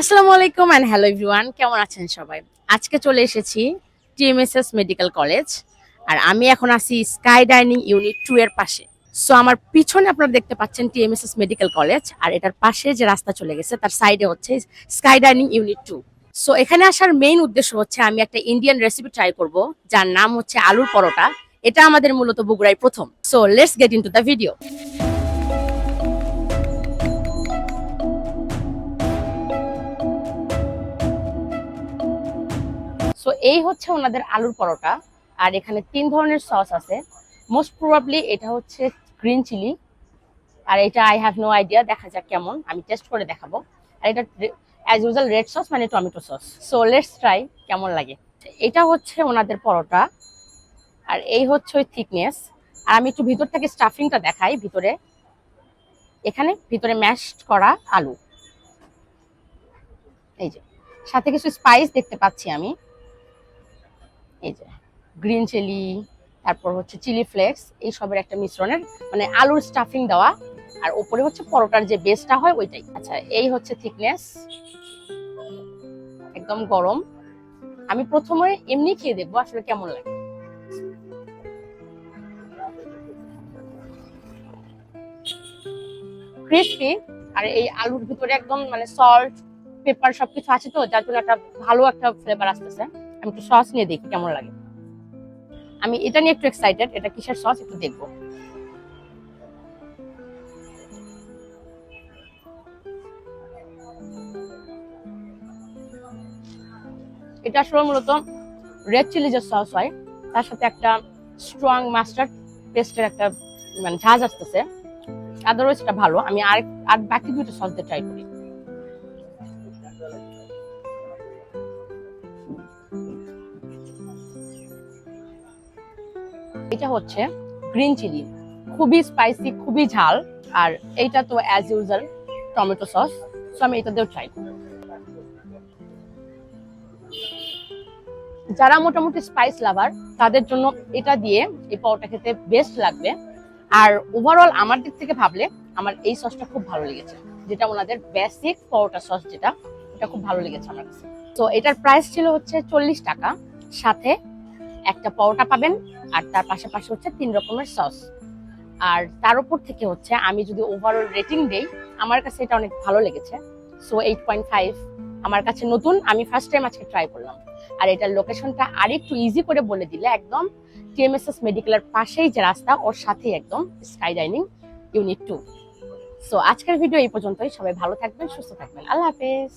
আসসালামু আলাইকুম and hello everyone কেমন আছেন সবাই? আজকে চলে এসেছি টিএমএসএস মেডিকেল কলেজ আর আমি এখন আছি স্কাই ডাইনিং ইউনিট টু এর পাশে। সো আমার পিছনে আপনারা দেখতে পাচ্ছেন টিএমএসএস মেডিকেল কলেজ আর এটার পাশে যে রাস্তা চলে গেছে, তার সাইডে হচ্ছে sky dining unit two so এখানে আসার মেইন উদ্দেশ্য হচ্ছে আমি একটা ইন্ডিয়ান রেসিপি ট্রাই করব, যার নাম হচ্ছে আলুর পরোটা। এটা আমাদের মূলত বগুড়ায় প্রথম। So let's get into the video so এই হচ্ছে ওনাদের আলুর পরোটা, আর এখানে তিন ধরনের সস আছে। মোস্ট প্রবাবলি এটা হচ্ছে গ্রিন চিলি আর এটা আই হ্যাভ নো আইডিয়া দেখা যাক কেমন, আমি টেস্ট করে দেখাবো। আর এটা অ্যাজ ইউজুয়াল রেড সস মানে tomato sauce so let's try কেমন লাগে। এটা হচ্ছে ওনাদের পরোটা, আর এই হচ্ছে ওই থিকনেস আর আমি একটু ভিতর থেকে স্টাফিংটা দেখাই, ভিতরে। এখানে ভিতরে ম্যাশ করা আলু। এই যে, সাথে কিছু স্পাইস দেখতে পাচ্ছি আমি। এই যে গ্রিন চিলি তারপর হচ্ছে চিলি ফ্লেক্স এই সবের একটা মিশ্রণের মানে আলুর স্টাফিং দেওয়া, আর ওপরে হচ্ছে পরোটার যে বেসটা হয় ওইটাই। আচ্ছা এই হচ্ছে থিকনেস একদম গরম। আমি প্রথমে এমনি খেয়ে দেখব আসলে কেমন লাগে। ক্রিস্পি আর এই আলুর ভিতরে একদম মানে সল্ট পেপার সবকিছু আছে তো, যার জন্য একটা ভালো একটা ফ্লেভার আসতেছে। আমি একটু সস নিয়ে দেখি কেমন লাগে। আমি এটা নিয়ে একটু এক্সাইটেড এটা কিসের সস একটু দেখব। এটা আসলে মূলত রেড চিলি যে সস হয়, তার সাথে একটা স্ট্রং মাস্টার্ড পেস্টের একটা মানে ঝাঁজ আসতেছে। আদারওয়াইজ এটা ভালো। আমি আর আর বাকি দুটো সস দিয়ে ট্রাই করি। এটা হচ্ছে গ্রিন চিলি। খুবই স্পাইসি খুবই ঝাল। আর এইটা তো as usual tomato sauce. So আমি এটা দিয়েও ট্রাই যারা মোটামুটি স্পাইস লাভার তাদের জন্য এটা দিয়ে এই পাওয়াটা খেতে বেস্ট লাগবে। আর ওভারঅল আমার দিক থেকে ভাবলে, আমার এই সসটা খুব ভালো লেগেছে। যেটা ওনাদের বেসিক পরোটা সস যেটা, এটা খুব ভালো লেগেছে আমার কাছে। তো এটার প্রাইস ছিল হচ্ছে চল্লিশ টাকা। সাথে একটা পরোটা পাবেন আর তার পাশাপাশি হচ্ছে তিন রকমের সস। আর তার উপর থেকে হচ্ছে আমি যদি ওভারঅল রেটিং দেই, আমার কাছে এটা অনেক ভালো লেগেছে। সো এইট পয়েন্ট ফাইভ আমার কাছে নতুন, আমি ফার্স্ট টাইম আজকে ট্রাই করলাম। আর এটার লোকেশনটা আরেকটু ইজি করে বলে দিলে একদম টিএমএসএস মেডিকেলের পাশেই যে রাস্তা, ওর সাথেই একদম sky dining unit two so আজকের ভিডিও এই পর্যন্তই। সবাই ভালো থাকবেন, সুস্থ থাকবেন। আল্লাহ হাফেজ।